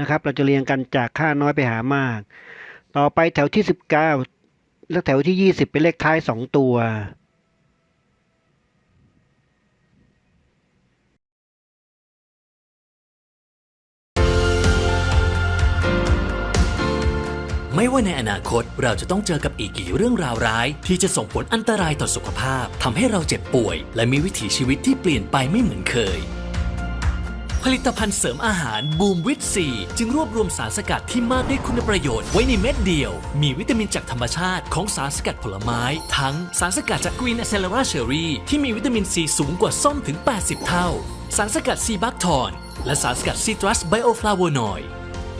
นะครับ เราจะเรียงกันจากค่าน้อยไปหามาก ต่อไปแถวที่ 19 และแถวที่ 20 เป็นเลขท้าย 2 ตัว ไม่ว่าในอนาคตเราจะต้องเจอกับอีกกี่เรื่องราวร้าย ที่จะส่งผลอันตรายต่อสุขภาพทำให้เราเจ็บป่วย และมีวิถีชีวิตที่เปลี่ยนไปไม่เหมือนเคย ผลิตภัณฑ์เสริมอาหารบูมวิตซีจึงรวบรวมสารสกัดที่มากด้วยคุณประโยชน์ไว้ในเม็ดเดียว มีวิตามินจากธรรมชาติของสารสกัดผลไม้ ทั้งสารสกัดจากกรีน a เซลราเชอรี่ที่มีวิตามินซีสูงกว่าส้มถึง 80 เท่า สารสกัดซีบัคทอน และสารสกัดซิตรัสไบโอฟลาโวนอยด์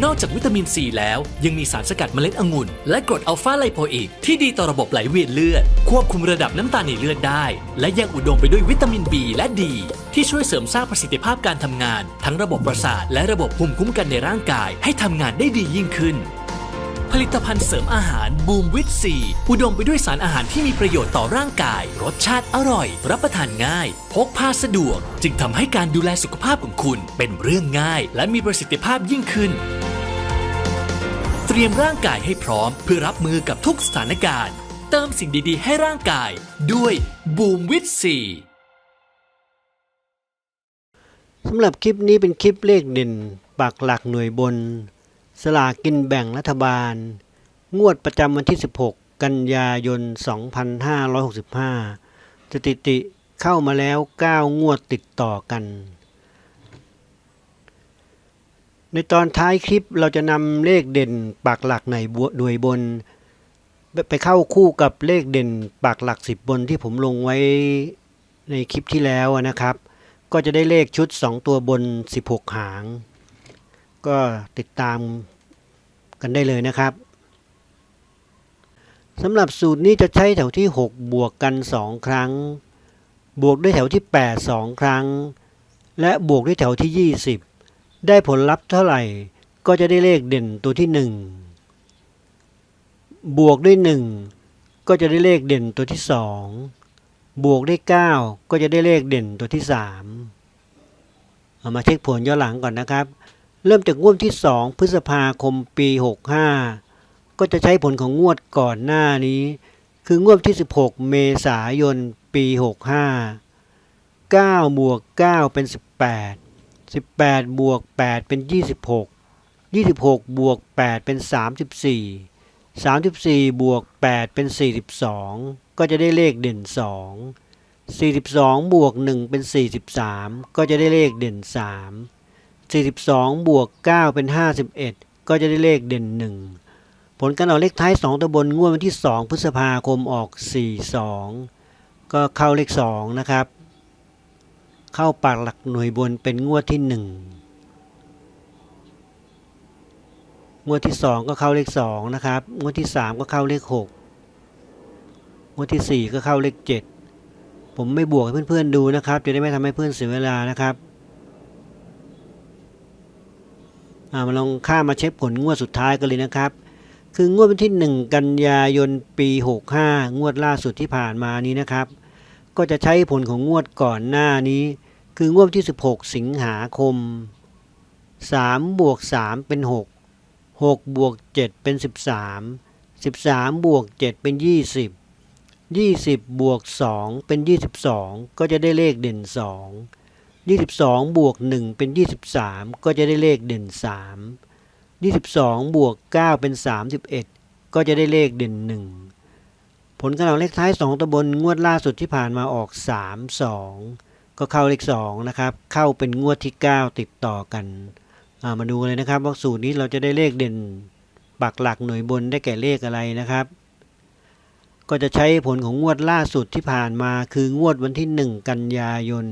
นอกจากวิตามินซีแล้ว ยังมีสารสกัดเมล็ดองุ่น และกรดอัลฟาไลโพอีกที่ดีต่อระบบไหลเวียนเลือด ควบคุมระดับน้ำตาลในเลือดได้ และยังอุดมไปด้วยวิตามิน B และ D ที่ช่วยเสริมสร้างประสิทธิภาพการทำงาน ทั้งระบบประสาทและระบบภูมิคุ้มกันในร่างกาย ให้ทำงานได้ดียิ่งขึ้น ผลิตภัณฑ์เสริมอาหารบูมวิตซีอุดมไปด้วยสารอาหารที่มีประโยชน์ต่อร่างกาย รสชาติอร่อย รับประทานง่าย พกพาสะดวก จึงทำให้การดูแลสุขภาพของคุณเป็นเรื่องง่าย และมีประสิทธิภาพยิ่งขึ้น เตรียมร่างกายให้พร้อม เพื่อรับมือกับทุกสถานการณ์ เติมสิ่งดีๆ ให้ร่างกาย ด้วยบูมวิตซีสำหรับคลิปนี้เป็นคลิปเลขเด่นปักหลักหน่วยบน สลากกินแบ่งรัฐบาล งวดประจำวันที่ 16 กันยายน 2565 สถิติเข้ามาแล้ว 9 งวดติดต่อกัน ในตอนท้ายคลิปเราจะนำเลขเด่นปักหลักในบวหน่วยบน ไปเข้าคู่กับเลขเด่นปักหลักสิบบนที่ผมลงไว้ในคลิปที่แล้วนะครับ ก็จะได้เลขชุด 2 ตัวบน 16 หางก็ติดตาม กันได้เลยนะครับสำหรับสูตรนี้จะใช้แถวที่ 6 บวกกัน 2 ครั้ง บวกด้วยแถวที่ 8 2 ครั้ง และบวกด้วยแถวที่ 20 ได้ผลลัพธ์เท่าไหร่ก็จะได้เลขเด่นตัวที่ 1 บวกด้วย 1 ก็จะได้เลขเด่นตัวที่ 2 บวกด้วย 9 ก็จะได้เลขเด่นตัวที่ 3 เอามาเช็คผลย้อนหลังก่อนนะครับ เริ่มจากงวดที่ 2 พฤษภาคมปี 65 ก็จะใช้ผลของงวดก่อนหน้านี้ คืองวดที่ 16 เมษายน ปี 65 9บวก9เป็น 18 18บวก8เป็น 26 26บวก8เป็น 34 34บวก8เป็น 42 ก็จะได้เลขเด่น 2 42บวก1เป็น 43 ก็จะได้เลขเด่น 3 42 บวก 9 เป็น 51 ก็จะได้เลขเด่น 1 ผลการออกเลขท้าย 2 ตัวบนงวดวันที่ 2 พฤษภาคมออก 42 ก็เข้าเลข 2 นะครับ เข้าปากหลักหน่วยบนเป็นงวดที่ 1 งวดที่ 2 ก็เข้าเลข 2 นะครับ งวดที่ 3 ก็เข้าเลข 6 งวดที่ 4 ก็เข้าเลข 7 ผมไม่บวกให้เพื่อนๆดูนะครับ จะได้ไม่ทำให้เพื่อนเสียเวลานะครับอ่า มาลองข้ามาเช็คผลงวดสุดท้ายกันเลยนะครับ คืองวดวันที่ 1 กันยายนปี 65 งวดล่าสุดที่ผ่านมานี้นะครับ ก็จะใช้ผลของงวดก่อนหน้านี้ คืองวดที่ 16 สิงหาคม3บวก3เป็น 6 6บวก7เป็น 13 13บวก7เป็น 20 20บวก2เป็น 22 ก็จะได้เลขเด่น 2 22 บวก 1 เป็น 23 ก็จะได้เลขเด่น 3 22 บวก 9 เป็น 31 ก็จะได้เลขเด่น 1 ผลการออกเลขท้าย 2ตัวบนงวดล่าสุดที่ผ่านมาออก 3 2 ก็เข้าเลข 2 นะครับ เข้าเป็นงวดที่ 9 ติดต่อกันามาดูเลยนะครับว่าสูตรนี้เราจะได้เลขเด่นปักหลักหน่วยบนได้แก่เลขอะไรนะครับ ก็จะใช้ผลของงวดล่าสุดที่ผ่านมาคืองวดวันที่ 1 กันยายน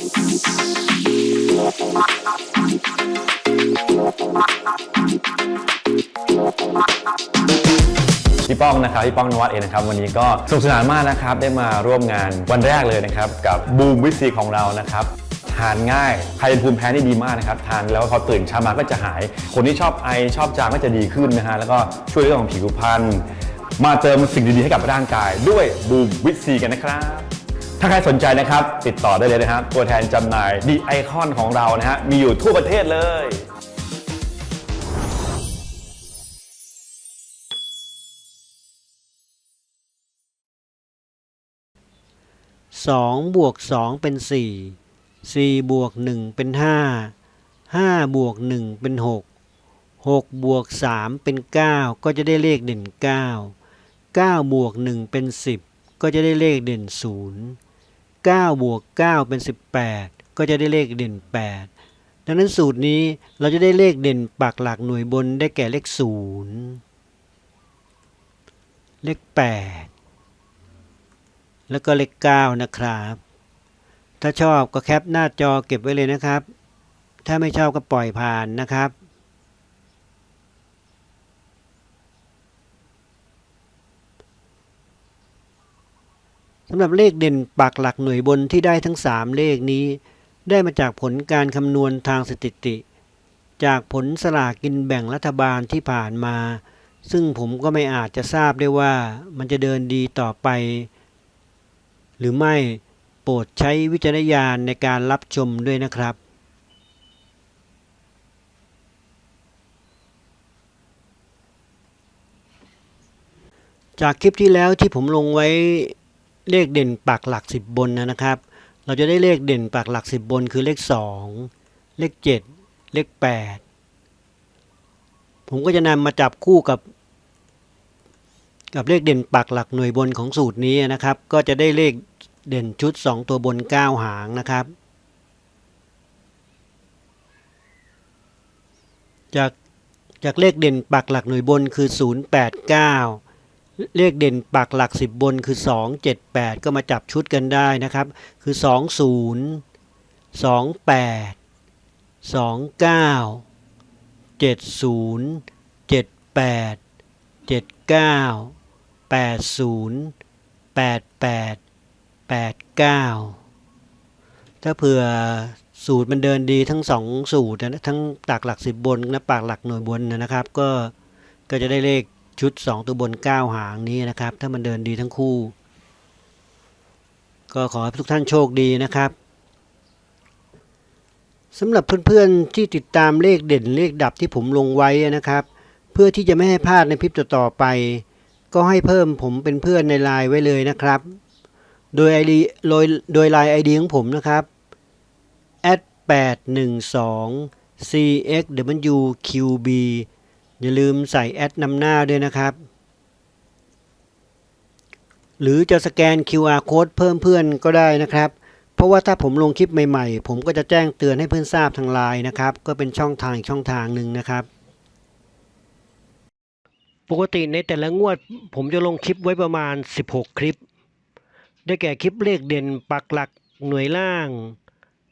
พี่ป้องนะครับพี่ป้องนวัดเองนะครับวันนี้ก็สนุกสนานมากนะครับได้มาร่วมงานวันแรกเลยนะครับกับบูมวิซีของเรานะครับทานง่ายใครเป็นภูมิแพ้นี่ดีมากนะครับ ทานแล้วพอตื่นเช้ามาก็จะหาย คนที่ชอบไอชอบจามก็จะดีขึ้นนะฮะ แล้วก็ช่วยเรื่องของผิวพรรณ มาเติมสิ่งดีๆให้กับร่างกายด้วยบูมวิซีกันนะครับ ถ้าใครสนใจนะครับ ติดต่อได้เลยนะครับ ตัวแทนจำหน่ายดีไอคอนของเรานะฮะมีอยู่ทั่วประเทศเลย2บวก2เป็น4 4บวก1เป็น5 5บวก1เป็น6 6บวก3เป็น9ก็จะได้เลขเด่น9 9บวก1เป็น10ก็จะได้เลขเด่น0 9 บวก 9 เป็น 18 ก็จะได้เลขเด่น 8 ดังนั้นสูตรนี้เราจะได้เลขเด่นปักหลักหน่วยบนได้แก่เลข 0 เลข 8 แล้วก็เลข 9 นะครับ ถ้าชอบก็แคปหน้าจอเก็บไว้เลยนะครับ ถ้าไม่ชอบก็ปล่อยผ่านนะครับ สำหรับเลขเด่นปักหลักหน่วยบนที่ได้ทั้ง 3 เลขนี้ ได้มาจากผลการคำนวณทางสถิติ จากผลสลากกินแบ่งรัฐบาลที่ผ่านมา ซึ่งผมก็ไม่อาจจะทราบได้ว่ามันจะเดินดีต่อไป หรือไม่โปรดใช้วิจารณญาณในการรับชมด้วยนะครับจากคลิปที่แล้วที่ผมลงไว้ เลขเด่นปักหลัก 10 บนนะครับ เราจะได้เลขเด่นปักหลัก 10 บนคือเลข 2 เลข 7 เลข 8 ผมก็จะนำมาจับคู่กับ กับเลขเด่นปักหลักหน่วยบนของสูตรนี้นะครับ ก็จะได้เลขเด่นชุด 2 ตัวบน 9 หางนะครับ จากจากเลขเด่นปักหลักหน่วยบนคือ 089 เลขเด่นปักหลัก 10 บนคือ 278 ก็มาจับชุดกันได้นะครับ คือ 20 28 29 70 78 79 80 88 89 ถ้าเผื่อสูตรมันเดินดีทั้งสองสูตรนะทั้งปากหลักสิบบนและปากหลักหน่วยบนนะครับ ก็ก็จะได้เลข ชุด 2 ตัวบน 9 หางนี้นะครับ ถ้ามันเดินดีทั้งคู่ ก็ขอให้ทุกท่านโชคดีนะครับสำหรับเพื่อนๆที่ติดตามเลขเด่นเลขดับที่ผมลงไว้นะครับ เพื่อที่จะไม่ให้พลาดในคลิปต่อๆไป ก็ให้เพิ่มผมเป็นเพื่อนในไลน์ไว้เลยนะครับ โดย ID โดยโดยไลน์ ID ของผมนะครับ a 812 cxwqb อย่าลืมใส่แอดนำหน้าด้วยนะครับ หรือจะสแกน QR code เพิ่มเพื่อนก็ได้นะครับ เพราะว่าถ้าผมลงคลิปใหม่ๆ ผมก็จะแจ้งเตือนให้เพื่อนทราบทางไลน์นะครับ ก็เป็นช่องทางอีกช่องทางหนึ่งนะครับ ปกติในแต่ละงวด ผมจะลงคลิปไว้ประมาณ 16 คลิป ได้แก่คลิปเลขเด่นปักหลักหน่วยล่าง